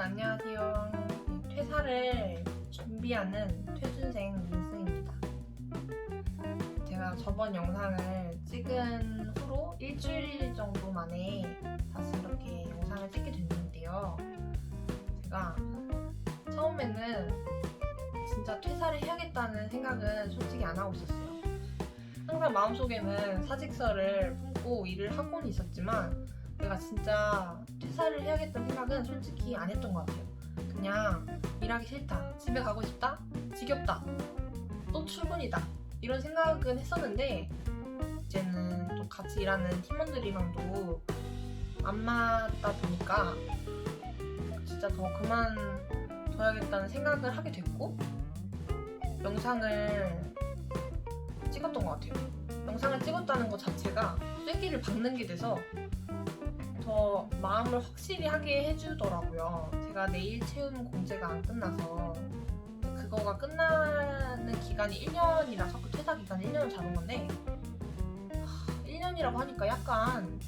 안녕하세요. 네, 퇴사를 준비하는 퇴준생 민승입니다. 제가 저번 영상을 찍은 후로 일주일 정도 만에 다시 이렇게 영상을 찍게 됐는데요. 제가 처음에는 진짜 퇴사를 해야겠다는 생각은 솔직히 안 하고 있었어요. 항상 마음속에는 사직서를 품고 일을 하고는 있었지만 내가 진짜 퇴사를 해야겠다는 생각은 솔직히 안 했던 것 같아요. 그냥 일하기 싫다, 집에 가고 싶다, 지겹다, 또 출근이다 이런 생각은 했었는데 이제는 또 같이 일하는 팀원들이랑도 안 맞다 보니까 진짜 더 그만둬야겠다는 생각을 하게 됐고 영상을 찍었던 것 같아요. 영상을 찍었다는 것 자체가 쐐기를 박는 게 돼서 더 마음을 확실히 하게 해주더라고요. 제가 내일 채움 공제가 안 끝나서 그거가 끝나는 기간이 1년이라서 그 퇴사 기간 1년을 잡은 건데 하, 1년이라고 하니까 약간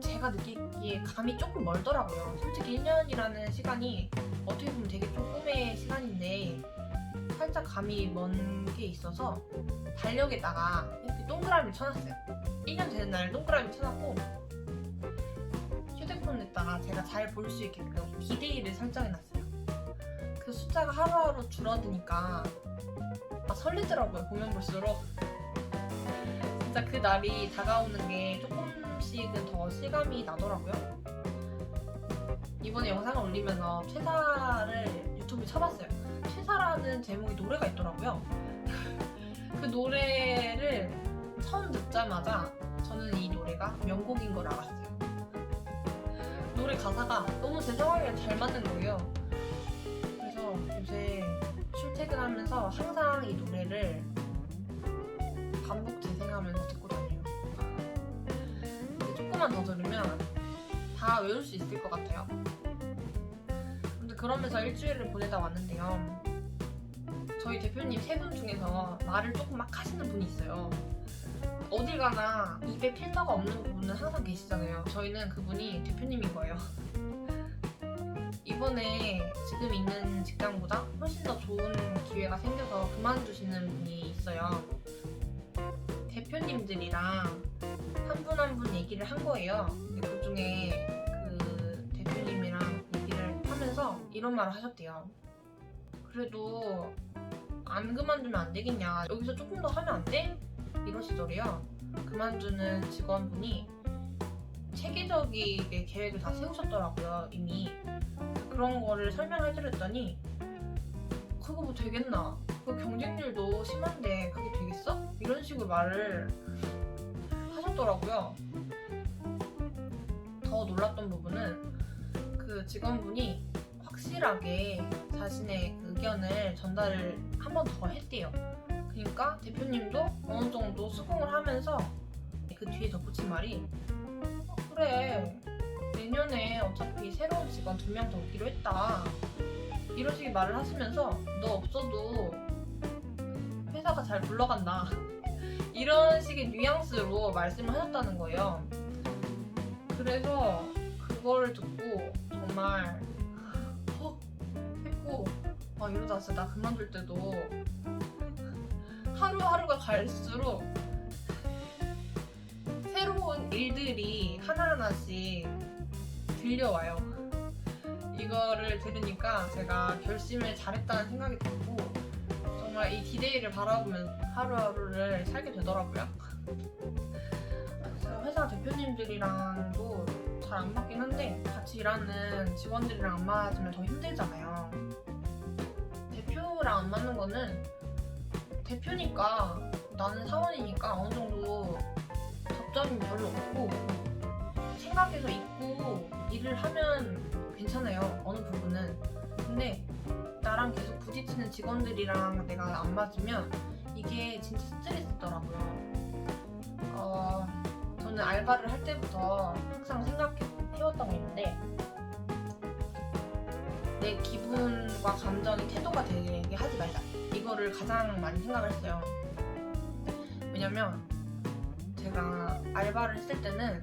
제가 느끼기에 감이 조금 멀더라고요. 솔직히 1년이라는 시간이 어떻게 보면 되게 좀 꿈의 시간인데 살짝 감이 먼 게 있어서 달력에다가 이렇게 동그라미를 쳐놨어요. 1년 되는 날 동그라미 쳐놨고 휴대폰에다가 제가 잘 볼 수 있게끔 디데이를 설정해놨어요. 그 숫자가 하루하루 줄어드니까 아, 설레더라고요. 보면 볼수록 진짜 그 날이 다가오는 게 조금씩은 더 실감이 나더라고요. 이번에 영상을 올리면서 퇴사를 유튜브에 쳐봤어요. 퇴사라는 제목의 노래가 있더라고요. 그 노래를 처음 듣자마자 저는 이 노래가 명곡인 걸 알았어요. 노래 가사가 너무 제 상황이랑 잘 맞는 거예요. 그래서 요새 출퇴근하면서 항상 이 노래를 반복 재생하면서 듣고 다녀요. 근데 조금만 더 들으면 다 외울 수 있을 것 같아요. 근데 그러면서 일주일을 보내다 왔는데요. 저희 대표님 세 분 중에서 말을 조금 막 하시는 분이 있어요. 어딜 가나 입에 필터가 없는 분은 항상 계시잖아요. 저희는 그분이 대표님인 거예요. 이번에 지금 있는 직장보다 훨씬 더 좋은 기회가 생겨서 그만두시는 분이 있어요. 대표님들이랑 한 분 한 분 얘기를 한 거예요. 그 중에 그 대표님이랑 얘기를 하면서 이런 말을 하셨대요. 그래도 안 그만두면 안 되겠냐. 여기서 조금 더 하면 안 돼? 이러시더래요. 그만두는 직원분이 체계적이게 계획을 다 세우셨더라고요, 이미. 그런 거를 설명해드렸더니, 그거 뭐 되겠나? 그 경쟁률도 심한데 그게 되겠어? 이런 식으로 말을 하셨더라고요. 더 놀랐던 부분은 그 직원분이 확실하게 자신의 의견을 전달을 한 번 더 했대요. 그러니까 대표님도 어느 정도 수긍을 하면서 그 뒤에 덧붙인 말이 어, 그래 내년에 어차피 새로운 직원 두 명 더 오기로 했다. 이런 식의 말을 하시면서 너 없어도 회사가 잘 굴러간다. 이런 식의 뉘앙스로 말씀을 하셨다는 거예요. 그래서 그거를 듣고 정말 헉 했고 아 이러다 진짜 나 그만둘 때도 하루하루가 갈수록 새로운 일들이 하나하나씩 들려와요. 이거를 들으니까 제가 결심을 잘했다는 생각이 들고 정말 이 디데이를 바라보면 하루하루를 살게 되더라고요. 회사 대표님들이랑도 잘 안 맞긴 한데 같이 일하는 직원들이랑 안 맞으면 더 힘들잖아요. 대표랑 안 맞는 거는 대표니까 나는 사원이니까 어느 정도 접점이 별로 없고 생각해서 있고 일을 하면 괜찮아요 어느 부분은. 근데 나랑 계속 부딪히는 직원들이랑 내가 안 맞으면 이게 진짜 스트레스더라고요. 어, 저는 알바를 할 때부터 항상 생각해왔던 게 있는데 내 기분과 감정이 태도가 되게 하지 말자 이거를 가장 많이 생각을 했어요. 왜냐면 제가 알바를 했을 때는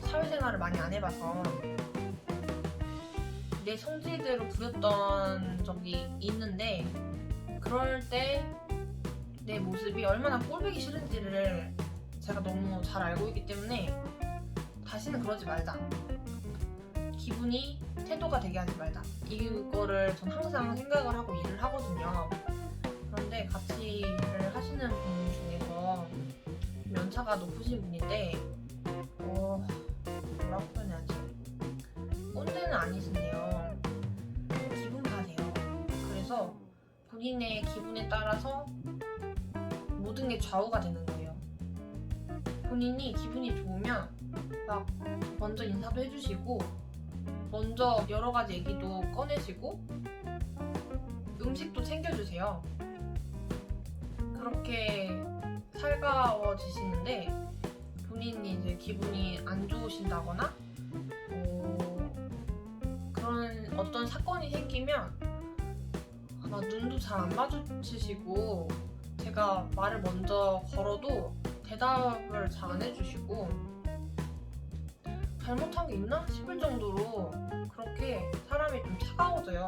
사회생활을 많이 안 해봐서 내 성질대로 부렸던 적이 있는데 그럴 때 내 모습이 얼마나 꼴보기 싫은지를 제가 너무 잘 알고 있기 때문에 다시는 그러지 말자. 기분이 태도가 되게 하지 말자. 이거를 전 항상 생각을 하고 일을 하거든요. 그런데 같이 일을 하시는 분 중에서 연차가 높으신 분인데, 어, 뭐라고 표현해야지? 꼰대는 아니신데요. 기분 파세요. 그래서 본인의 기분에 따라서 모든 게 좌우가 되는 거예요. 본인이 기분이 좋으면 막 먼저 인사도 해주시고 먼저 여러 가지 얘기도 꺼내시고 음식도 챙겨주세요. 그렇게 살가워지시는데 본인이 이제 기분이 안 좋으신다거나 어, 그런 어떤 사건이 생기면 막 눈도 잘 안 마주치시고 제가 말을 먼저 걸어도 대답을 잘 안 해주시고 잘못한 게 있나 싶을 정도로 그렇게 사람이 좀 차가워져요.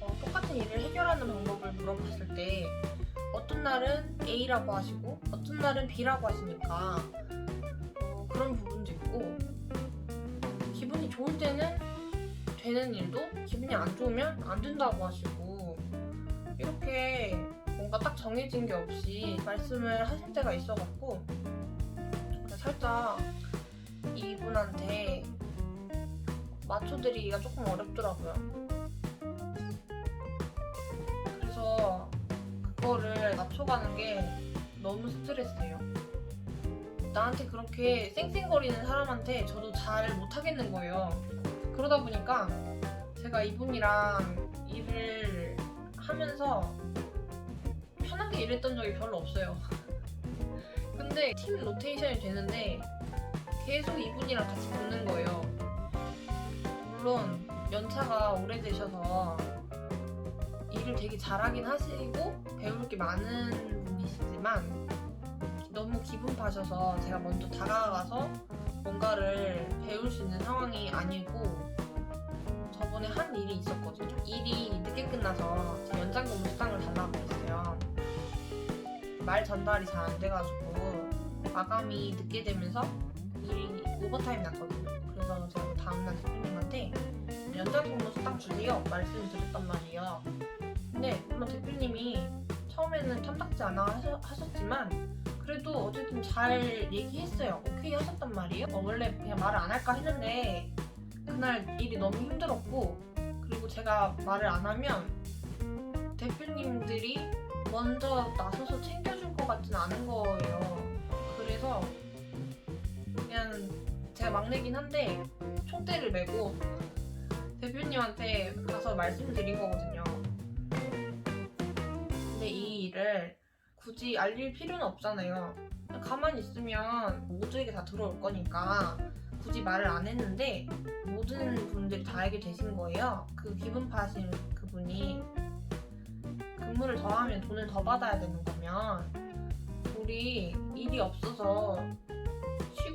어, 똑같은 일을 해결하는 방법을 물어봤을 때 어떤 날은 A라고 하시고 어떤 날은 B라고 하시니까 어, 그런 부분도 있고 기분이 좋을 때는 되는 일도 기분이 안 좋으면 안 된다고 하시고 이렇게 뭔가 딱 정해진 게 없이 말씀을 하실 때가 있어갖고 살짝 이분한테 맞춰드리기가 조금 어렵더라고요. 그래서 그거를 맞춰가는 게 너무 스트레스예요. 나한테 그렇게 쌩쌩거리는 사람한테 저도 잘 못하겠는 거예요. 그러다 보니까 제가 이분이랑 일을 하면서 편하게 일했던 적이 별로 없어요. 근데 팀 로테이션이 되는데 계속 이분이랑 같이 붙는 거예요. 물론 연차가 오래되셔서 일을 되게 잘하긴 하시고 배울 게 많은 분이시지만 너무 기분 파셔서 제가 먼저 다가가서 뭔가를 배울 수 있는 상황이 아니고 저번에 한 일이 있었거든요. 일이 늦게 끝나서 제 연장 근무 수당을 달라고 했어요. 말 전달이 잘 안 돼가지고 마감이 늦게 되면서 일이 오버타임 났거든요. 그래서 제가 다음날 대표님한테 연장근무 수당 주세요 말씀을 드렸단 말이에요. 근데 물론 대표님이 처음에는 탐탁지 않아 하셨지만 그래도 어쨌든 잘 얘기했어요. 오케이 하셨단 말이에요. 어, 원래 그냥 말을 안 할까 했는데 그날 일이 너무 힘들었고 그리고 제가 말을 안 하면 대표님들이 먼저 나서서 챙겨줄 것 같진 않은 거예요. 그래서 그냥 제가 막내긴 한데 총대를 메고 대표님한테 가서 말씀드린 거거든요. 근데 이 일을 굳이 알릴 필요는 없잖아요. 가만히 있으면 모두에게 다 들어올 거니까 굳이 말을 안 했는데 모든 분들이 다 알게 되신 거예요. 그 기분 파신 그분이 근무를 더 하면 돈을 더 받아야 되는 거면 우리 일이 없어서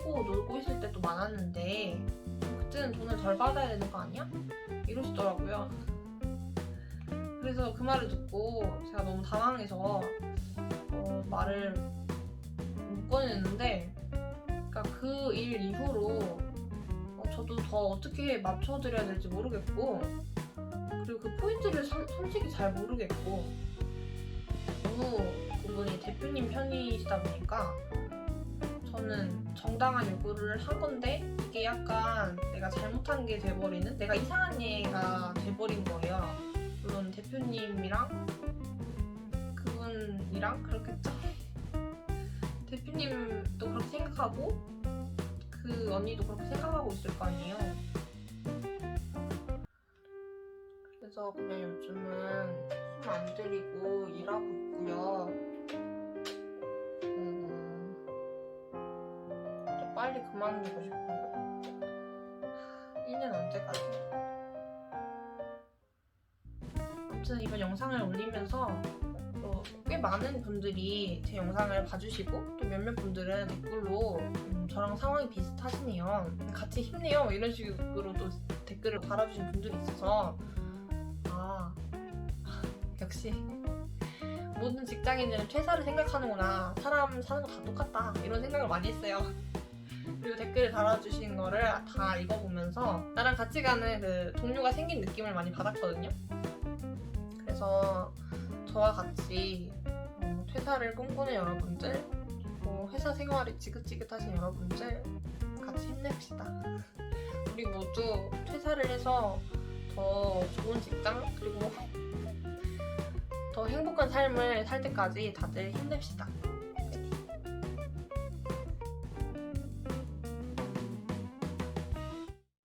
쉬고 놀고 있을 때도 많았는데 그때는 돈을 덜 받아야 되는 거 아니야? 이러시더라고요. 그래서 그 말을 듣고 제가 너무 당황해서 어, 말을 못 꺼냈는데 그러니까 그 일 이후로 어, 저도 더 어떻게 맞춰드려야 될지 모르겠고 그리고 그 포인트를 선- 솔직히 잘 모르겠고 너무 그분이 대표님 편이시다 보니까 저는 정당한 요구를 한 건데 이게 약간 내가 잘못한 게 돼버리는 내가 이상한 얘가 돼버린 거예요. 물론 대표님이랑 그분이랑 그렇겠죠. 대표님도 그렇게 생각하고 그 언니도 그렇게 생각하고 있을 거 아니에요. 그래서 그냥 요즘은 숨 안 들이고 일하고 있고요. 빨리 그만두고 싶어요. 1년 언제까지? 아무튼 이번 영상을 올리면서 어, 꽤 많은 분들이 제 영상을 봐주시고 또 몇몇 분들은 댓글로 음, 저랑 상황이 비슷하시네요. 같이 힘내요 이런 식으로 또 댓글을 달아주신 분들이 있어서 아 역시 모든 직장인들은 퇴사를 생각하는구나 사람 사는 거 다 똑같다 이런 생각을 많이 했어요 그리고 댓글을 달아주신 거를 다 읽어보면서 나랑 같이 가는 그 동료가 생긴 느낌을 많이 받았거든요 그래서 저와 같이 어, 퇴사를 꿈꾸는 여러분들 그리고 회사 생활이 지긋지긋하신 여러분들 같이 힘냅시다 우리 모두 퇴사를 해서 더 좋은 직장 그리고 더 행복한 삶을 살 때까지 다들 힘냅시다.